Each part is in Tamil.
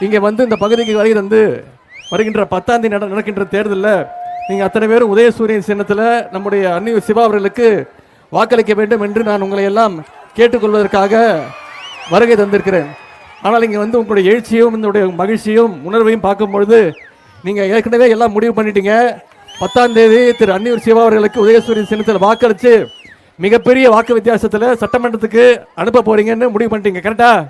இங்கே வந்து இந்த பகுதிக்கு வருகை வந்து வருகின்ற பத்தாம் தேதி நட- நடக்கின்ற தேர்தலில் நீங்கள் அத்தனை பேரும் உதயசூரியன் சின்னத்தில் நம்முடைய அன்னியூர் சிவா அவர்களுக்கு வாக்களிக்க வேண்டும் என்று நான் உங்களை எல்லாம் கேட்டுக்கொள்வதற்காக வருகை தந்திருக்கிறேன். ஆனால் இங்கே வந்து உங்களுடைய எழுச்சியும் உங்களுடைய மகிழ்ச்சியும் உணர்வையும் பார்க்கும்பொழுது நீங்கள் ஏற்கனவே எல்லாம் முடிவு பண்ணிட்டீங்க. பத்தாம் தேதி திரு அன்னியூர் சிவா அவர்களுக்கு உதயசூரியன் சின்னத்தில் வாக்களித்து மிகப்பெரிய வாக்கு வித்தியாசத்தில் சட்டமன்றத்துக்கு அனுப்ப போறீங்கன்னு முடிவு பண்ணிட்டீங்க. கரெக்டாக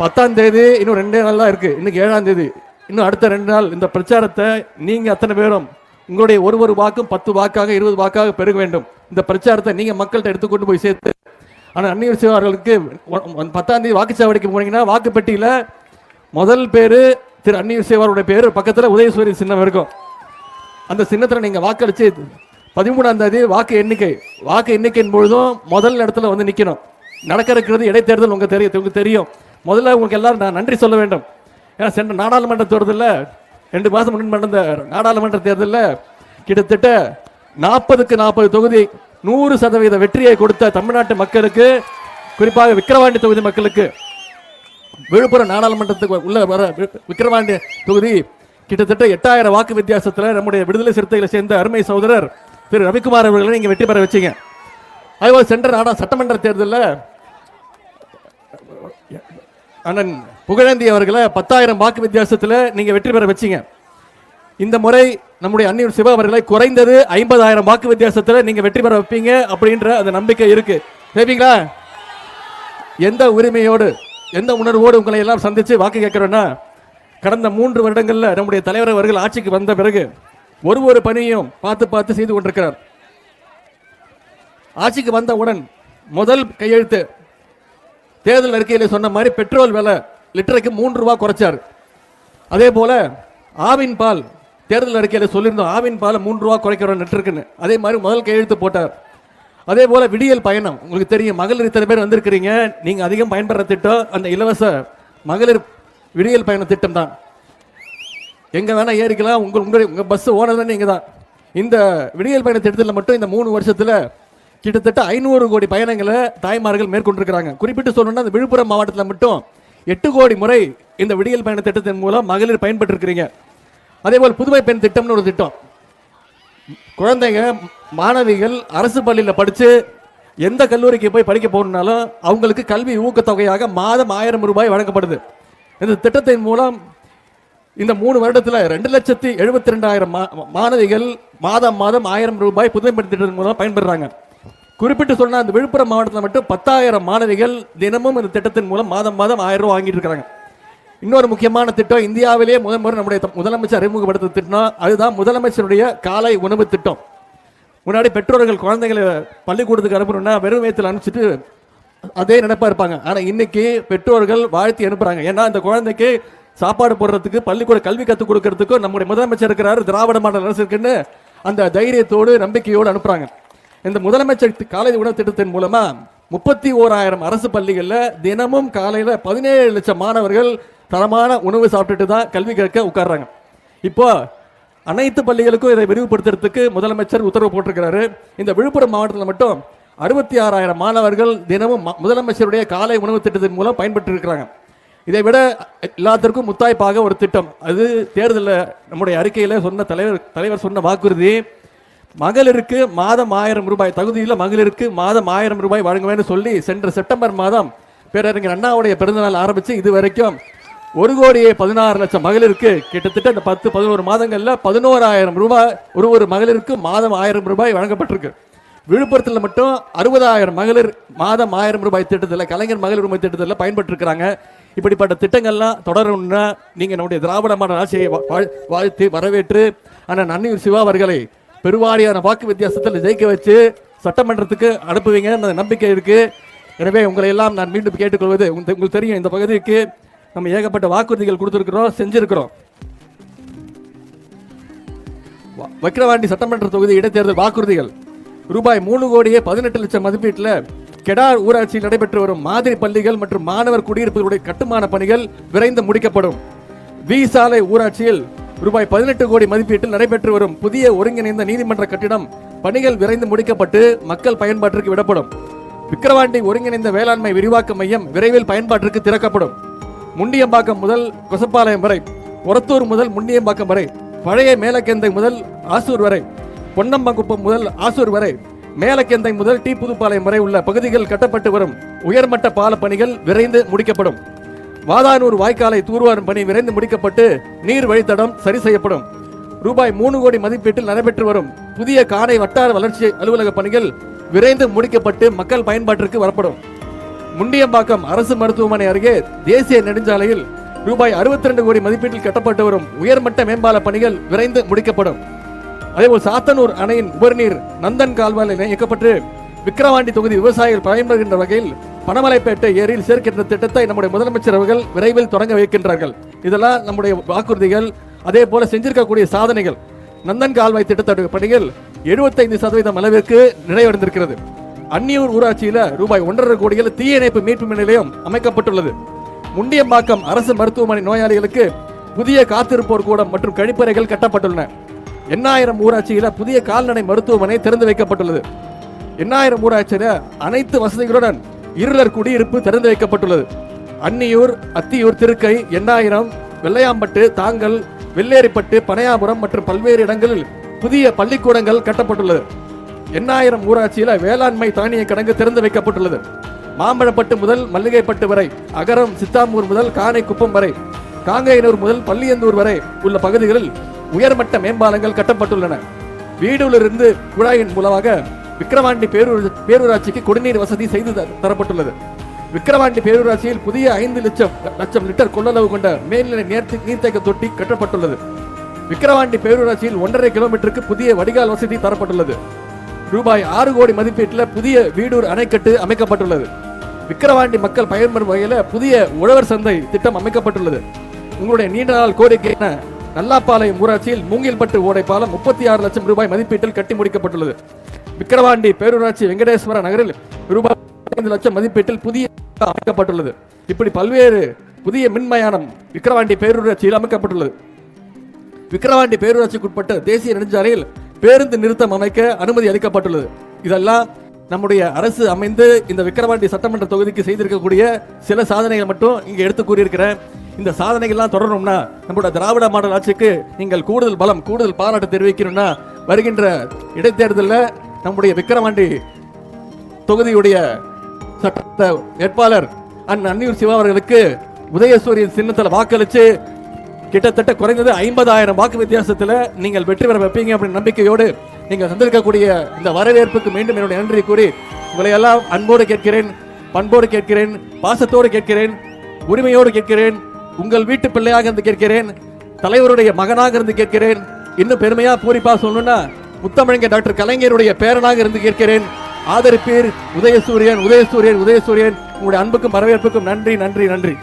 பத்தாம் தேதி இன்னும் ரெண்டே நாள் தான் இருக்குது இன்னைக்கு ஏழாம் தேதி. இன்னும் அடுத்த ரெண்டு நாள் இந்த பிரச்சாரத்தை நீங்கள் அத்தனை பேரும் உங்களுடைய ஒரு ஒரு வாக்கும் பத்து வாக்காக இருபது வாக்காக பெருக வேண்டும். இந்த பிரச்சாரத்தை நீங்கள் மக்கள்கிட்ட எடுத்துக்கொண்டு போய் சேர்த்து. ஆனால் அந்நியர் சிவா பத்தாம் தேதி வாக்குச்சாவடிக்கு போனீங்கன்னா வாக்குப்பெட்டியில் முதல் பேர் திரு அந்நியர் சேவாருடைய பேர். பக்கத்தில் உதயசூரியன் சின்னம் இருக்கும். அந்த சின்னத்தில் நீங்கள் வாக்களித்து பதிமூணாம் தேதி வாக்கு எண்ணிக்கை. வாக்கு எண்ணிக்கையின் பொழுதும் முதல் இடத்துல வந்து நிற்கணும் நடக்க இருக்கிறது இடைத்தேர்தல் உங்களுக்கு தெரியும் உங்களுக்கு தெரியும். முதல்ல உங்களுக்கு எல்லாரும் நான் நன்றி சொல்ல வேண்டும். ஏன்னா சென்ற நாடாளுமன்ற தேர்தலில் ரெண்டு மாதம் முன் நடந்த நாடாளுமன்ற தேர்தலில் கிட்டத்தட்ட நாற்பதுக்கு நாற்பது தொகுதி நூறு சதவீத வெற்றியை கொடுத்த தமிழ்நாட்டு மக்களுக்கு குறிப்பாக விக்கிரவாண்டி தொகுதி மக்களுக்கு விழுப்புரம் நாடாளுமன்றத்துக்கு உள்ள வர வி- விக்கிரவாண்டி தொகுதி கிட்டத்தட்ட எட்டாயிரம் வாக்கு வித்தியாசத்தில் நம்முடைய விடுதலை சிறுத்தைகளை சேர்ந்த அருமை சகோதரர் திரு ரவிக்குமார் அவர்களை நீங்கள் வெற்றி பெற வச்சீங்க. அதுபோல் சென்ற நாடா சட்டமன்ற தேர்தலில் அண்ணன் புகழந்தி அவர்களை பத்தாயிரம் வாக்கு வித்தியாசத்தில் நீங்கள் வெற்றி பெற வச்சிங்க. இந்த முறை நம்முடைய அன்னியூர் சிவா அவர்களை குறைந்தது ஐம்பதாயிரம் வாக்கு வித்தியாசத்தில் நீங்கள் வெற்றி பெற வைப்பீங்க அப்படின்ற அந்த நம்பிக்கை இருக்கு. கேப்பீங்களா? எந்த உரிமையோடு எந்த உணர்வோடு உங்களை எல்லாம் சந்தித்து வாக்கு கேட்குறோன்னா கடந்த மூன்று வருடங்களில் நம்முடைய தலைவர் அவர்கள் ஆட்சிக்கு வந்த பிறகு ஒரு ஒரு பணியும் பார்த்து பார்த்து செய்து கொண்டிருக்கிறார். ஆட்சிக்கு வந்தவுடன் முதல் கையெழுத்து தேர்தல் அறிக்கையில் சொன்ன மாதிரி பெட்ரோல் விலை லிட்டருக்கு மூன்று ரூபா குறைச்சார். அதே போல ஆவின் பால் தேர்தல் அறிக்கையில் சொல்லியிருந்தோம் ஆவின் பால் மூன்று ரூபா குறைக்கிறோம் லிட்டருக்குன்னு. அதே மாதிரி முதல் கையெழுத்து போட்டார். அதே போல விடியல் பயணம் உங்களுக்கு தெரியும் மகளிர் இத்தனை பேர் வந்திருக்கிறீங்க நீங்கள் அதிகம் பயன்படுற திட்டம் அந்த இலவச மகளிர் விடியல் பயண திட்டம் தான். எங்கே வேணால் ஏறிக்கலாம் உங்கள் உங்கள் உங்கள் பஸ் ஓனர் நீங்கள் தான் இந்த விடியல் பயண திட்டத்தில் மட்டும் இந்த மூணு வருஷத்தில் கிட்டத்தட்ட ஐநூறு கோடி பயணங்களை தாய்மார்கள் மேற்கொண்டிருக்கிறாங்க. குறிப்பிட்டு சொல்லணும்னா இந்த விழுப்புரம் மாவட்டத்தில் மட்டும் எட்டு கோடி முறை இந்த விடியல் பயண திட்டத்தின் மூலம் மகளிர் பயன்பட்டுருக்கிறீங்க அதே போல் புதுமை பெண் திட்டம்னு ஒரு திட்டம். குழந்தைங்க மாணவிகள் அரசு பள்ளியில் படித்து எந்த கல்லூரிக்கு போய் படிக்க போகணுன்னாலும் அவங்களுக்கு கல்வி ஊக்கத்தொகையாக மாதம் ஆயிரம் ரூபாய் வழங்கப்படுது. இந்த திட்டத்தின் மூலம் இந்த மூணு வருடத்தில் ரெண்டு லட்சத்தி எழுபத்தி ரெண்டாயிரம் மாணவிகள் மாதம் மாதம் ஆயிரம் ரூபாய் புதுமை பெண் திட்டத்தின் மூலம் பயன்பெறாங்க குறிப்பிட்டு சொன்னால் அந்த விழுப்புரம் மாவட்டத்தில் மட்டும் பத்தாயிரம் மாணவிகள் தினமும் இந்த திட்டத்தின் மூலம் மாதம் மாதம் ஆயிரம் ரூபா வாங்கிட்டு இன்னொரு முக்கியமான திட்டம் இந்தியாவிலேயே முதல் முறை நம்முடைய முதலமைச்சர் அறிமுகப்படுத்த திட்டம் அதுதான் முதலமைச்சருடைய காலை உணவு திட்டம். முன்னாடி பெற்றோர்கள் குழந்தைகளை பள்ளிக்கூடத்துக்கு அனுப்பணும்னா வெறும் வயத்தில் அனுப்பிச்சிட்டு அதே நினைப்பா இருப்பாங்க. ஆனால் இன்னைக்கு பெற்றோர்கள் வாழ்த்தி அனுப்புறாங்க. ஏன்னா இந்த குழந்தைக்கு சாப்பாடு போடுறதுக்கு பள்ளிக்கூட கல்வி கற்றுக் கொடுக்கறதுக்கும் நம்முடைய முதலமைச்சர் இருக்கிறாரு திராவிட மாடல் அரசு இருக்குன்னு அந்த தைரியத்தோடு நம்பிக்கையோடு அனுப்புறாங்க. இந்த முதலமைச்சர் காலை உணவு திட்டத்தின் மூலமா முப்பத்தி ஓராயிரம் அரசு பள்ளிகளில் தினமும் காலையில் பதினேழு லட்சம் மாணவர்கள் தரமான உணவு சாப்பிட்டுட்டு தான் கல்வி கற்க உட்கார்றாங்க. இப்போ அனைத்து பள்ளிகளுக்கும் இதை விரிவுபடுத்துறதுக்கு முதலமைச்சர் உத்தரவு போட்டிருக்கிறாரு. இந்த விழுப்புரம் மாவட்டத்தில் மட்டும் அறுபத்தி ஆறாயிரம் மாணவர்கள் தினமும் முதலமைச்சருடைய காலை உணவு திட்டத்தின் மூலம் பயன்பட்டு இருக்கிறாங்க இதை விட எல்லாத்திற்கும் முத்தாய்ப்பாக ஒரு திட்டம். அது தேர்தலில் நம்முடைய அறிக்கையில் சொன்ன தலைவர் தலைவர் சொன்ன வாக்குறுதி மகளிருக்கு மாதம் ஆயிரம் ரூபாய் தகுதியில் மகளிருக்கு மாதம் ஆயிரம் ரூபாய் வழங்குவேன்னு சொல்லி சென்ற செப்டம்பர் மாதம் பேரறிஞர் அண்ணாவுடைய பிறந்தநாள் ஆரம்பித்து இது வரைக்கும் ஒரு கோடியே பதினாறு லட்சம் மகளிருக்கு. கிட்டத்தட்ட இந்த பத்து பதினோரு மாதங்களில் பதினோராயிரம் ரூபாய் ஒரு ஒரு மகளிருக்கு மாதம் ஆயிரம் ரூபாய் வழங்கப்பட்டிருக்கு. விழுப்புரத்தில் மட்டும் அறுபதாயிரம் மகளிர் மாதம் ஆயிரம் ரூபாய் திட்டத்தில் கலைஞர் மகளிர் உரிமை திட்டத்தில் பயன்பட்டுருக்கிறாங்க இப்படிப்பட்ட திட்டங்கள்லாம் தொடரணும்னா நீங்கள் நம்முடைய திராவிட மாடல் ஆட்சியை வா- வாழ்- வாழ்த்தி வரவேற்று ஆனால் நன்னீர் சிவா அவர்களை பெருவாரியான வாக்கு வித்தியாசத்தில் ஜெயிக்க வச்சு சட்டமன்றத்துக்கு அனுப்புவீங்க நம்பிக்கை இருக்கு. எனவே உங்களை எல்லாம் நான் மீண்டும் கேட்டுக்கொள்வது உங்களுக்கு உங்களுக்கு தெரியும் இந்த பகுதிக்கு நம்ம ஏகப்பட்ட வாக்குறுதிகள் கொடுத்துருக்கிறோம் செஞ்சிருக்கிறோம். வ- சட்டமன்ற தொகுதி இடைத்தேர்தல் வாக்குறுதிகள். ரூபாய் மூணு கோடியே பதினெட்டு லட்சம் மதிப்பீட்டில் கெடார் ஊராட்சியில் நடைபெற்று வரும் மாதிரி பள்ளிகள் மற்றும் மாணவர் குடியிருப்புகளுடைய கட்டுமான பணிகள் விரைந்து முடிக்கப்படும். வி சாலை ஊராட்சியில் ரூபாய் பதினெட்டு கோடி மதிப்பீட்டில் நடைபெற்று வரும் புதிய ஒருங்கிணைந்த நீதிமன்ற கட்டிடம் பணிகள் விரைந்து முடிக்கப்பட்டு மக்கள் பயன்பாட்டிற்கு விடப்படும். விக்கிரவாண்டி ஒருங்கிணைந்த வேளாண்மை விரிவாக்க மையம் விரைவில் பயன்பாட்டிற்கு திறக்கப்படும். முண்டியம்பாக்கம் முதல் கொசப்பாளையம் வரை ஒரத்தூர் முதல் முண்டியம்பாக்கம் வரை பழைய மேலக்கெந்தை முதல் ஆசூர் வரை பொன்னம்பங்குப்பம் முதல் ஆசூர் வரை மேலக்கெந்தை முதல் டி புதுப்பாளையம் வரை உள்ள பகுதிகள் கட்டப்பட்டு வரும். உயர்மட்ட பால பணிகள் விரைந்து முடிக்கப்படும். வாதானூர் வாய்க்காலை தூர்வாரும் பணி விரைந்து முடிக்கப்பட்டு நீர் வழித்தடம் சரி செய்யப்படும். ரூபாய் மூணு கோடி மதிப்பீட்டில் நடைபெற்று வரும் புதிய காணை வட்டார வளர்ச்சி அலுவலக பணிகள் விரைந்து முடிக்கப்பட்டு மக்கள் பயன்பாட்டிற்கு வரப்படும். முண்டியம்பாக்கம் அரசு மருத்துவமனை அருகே தேசிய நெடுஞ்சாலையில் ரூபாய் 62 கோடி மதிப்பீட்டில் கட்டப்பட்டு வரும் உயர்மட்ட மேம்பால பணிகள் விரைந்து முடிக்கப்படும். அதேபோல் சாத்தனூர் அணையின் உபரிநீர் நந்தன் கால்வாயில் இயக்கப்பட்டு விக்கிரவாண்டி தொகுதி விவசாயிகள் பயன்படுகின்ற வகையில் பனமலைப்பேட்டை ஏரியில் சேர்க்கின்ற திட்டத்தை நம்முடைய முதலமைச்சர் அவர்கள் விரைவில் தொடங்க வைக்கின்றார்கள். இதெல்லாம் நம்முடைய வாக்குறுதிகள் அதே போல செஞ்சிருக்கக்கூடிய சாதனைகள். நந்தன் கால்வாய் திட்டத்தோட பணிகள் 75% சதவீதம் அளவிற்கு நிறைவடைந்திருக்கிறது. அந்நியூர் ஊராட்சியில ரூபாய் ஒன்றரை கோடியில் தீயணைப்பு மீட்பு நிலையம் அமைக்கப்பட்டுள்ளது. முண்டியம்பாக்கம் அரசு மருத்துவமனை நோயாளிகளுக்கு புதிய காத்திருப்போர் கூடம் மற்றும் கழிப்பறைகள் கட்டப்பட்டுள்ளன. எண்ணாயிரம் ஊராட்சியில புதிய கால்நடை மருத்துவமனை திறந்து வைக்கப்பட்டுள்ளது. எண்ணாயிரம் ஊராட்சியில் அனைத்து வசதிகளுடன் இருளர் குடியிருப்பு திறந்து வைக்கப்பட்டுள்ளது. அன்னியூர் அத்தியூர் திருக்கை எண்ணாயிரம் வெள்ளையாம்பட்டு தாங்கல் வெள்ளேரிப்பட்டு பனையாபுரம் மற்றும் பல்வேறு இடங்களில் புதிய பள்ளிக்கூடங்கள் கட்டப்பட்டுள்ளது. எண்ணாயிரம் ஊராட்சியில் வேளாண்மை தானிய கிடங்கு திறந்து வைக்கப்பட்டுள்ளது. மாம்பழப்பட்டு முதல் மல்லிகைப்பட்டு வரை அகரம் சித்தாமூர் முதல் காணைக்குப்பம் வரை காங்கையனூர் முதல் பள்ளியந்தூர் வரை உள்ள பகுதிகளில் உயர்மட்ட மேம்பாலங்கள் கட்டப்பட்டுள்ளன. வீடுகளிலிருந்து குழாயின் மூலமாக விக்கிரவாண்டி பேரூர் பேரூராட்சிக்கு குடிநீர் வசதி செய்து த- தரப்பட்டுள்ளது. விக்கிரவாண்டி பேரூராட்சியில் புதிய ஐந்து லட்சம் லட்சம் லிட்டர் கொள்ளளவு கொண்ட மேல்நிலை நேர்த்தி நீர்த்தேக்க தொட்டி கட்டப்பட்டுள்ளது. விக்கிரவாண்டி பேரூராட்சியில் ஒன்றரை கிலோமீட்டருக்கு புதிய வடிகால் வசதி தரப்பட்டுள்ளது. ரூபாய் ஆறு கோடி மதிப்பீட்டில் புதிய வீடூர் அணைக்கட்டு அமைக்கப்பட்டுள்ளது. விக்கிரவாண்டி மக்கள் பயன்பெறும் வகையில் புதிய உழவர் சந்தை திட்டம் அமைக்கப்பட்டுள்ளது. உங்களுடைய நீண்ட நாள் கோரிக்கையான நல்லாப்பாளையம் ஊராட்சியில் மூங்கில்பட்டு ஓடை பாலம் முப்பத்தி ஆறு லட்சம் ரூபாய் மதிப்பீட்டில் கட்டி முடிக்கப்பட்டுள்ளது. விக்கிரவாண்டி பேரூராட்சி வெங்கடேஸ்வர நகரில் ரூபாய் ஐந்து லட்சம் மதிப்பீட்டில் புதிய அமைக்கப்பட்டுள்ளது. இப்படி பல்வேறு புதிய மின்மயானம் விக்கிரவாண்டி பேரூராட்சியில் அமைக்கப்பட்டுள்ளது. விக்கிரவாண்டி பேரூராட்சிக்குட்பட்ட தேசிய நெடுஞ்சாலையில் பேருந்து நிறுத்தம் அமைக்க அனுமதி அளிக்கப்பட்டுள்ளது. இதெல்லாம் நம்முடைய அரசு அமைந்து இந்த விக்கிரவாண்டி சட்டமன்ற தொகுதிக்கு செய்திருக்கக்கூடிய சில சாதனைகள் மட்டும் இங்கே எடுத்து கூறியிருக்கிறேன். இந்த சாதனைகள்லாம் தொடரணும்னா நம்மளோட திராவிட மாடல் ஆட்சிக்கு நீங்கள் கூடுதல் பலம் கூடுதல் பாராட்டு தெரிவிக்கணும்னா வருகின்ற இடைத்தேர்தலில் நம்முடைய விக்கிரவாண்டி தொகுதியுடைய சட்ட வேட்பாளர் அண்ணன் அன்னியூர் சிவா அவர்களுக்கு உதயசூரியன் சின்னத்தில் வாக்களித்து கிட்டத்தட்ட குறைந்தது ஐம்பதாயிரம் வாக்கு வித்தியாசத்தில் நீங்கள் வெற்றி பெற வைப்பீங்க அப்படின்னு நம்பிக்கையோடு நீங்கள் தந்திருக்கக்கூடிய இந்த வரவேற்புக்கு மீண்டும் என்னுடைய நன்றி கூறி உங்களை எல்லாம் அன்போடு கேட்கிறேன் பண்போடு கேட்கிறேன் பாசத்தோடு கேட்கிறேன் உரிமையோடு கேட்கிறேன் உங்கள் வீட்டு பிள்ளையாக இருந்து கேட்கிறேன் தலைவருடைய மகனாக இருந்து கேட்கிறேன் இன்னும் பெருமையாக பூரிப்பாக சொல்லணும்னா முத்தமிழங்க டாக்டர் கலைஞருடைய பேரனாக இருந்து கேட்கிறேன். ஆதரிப்பீர் உதயசூரியன் உதயசூரியன் உதயசூரியன். உங்களுடைய அன்புக்கும் வரவேற்புக்கும் நன்றி நன்றி நன்றி.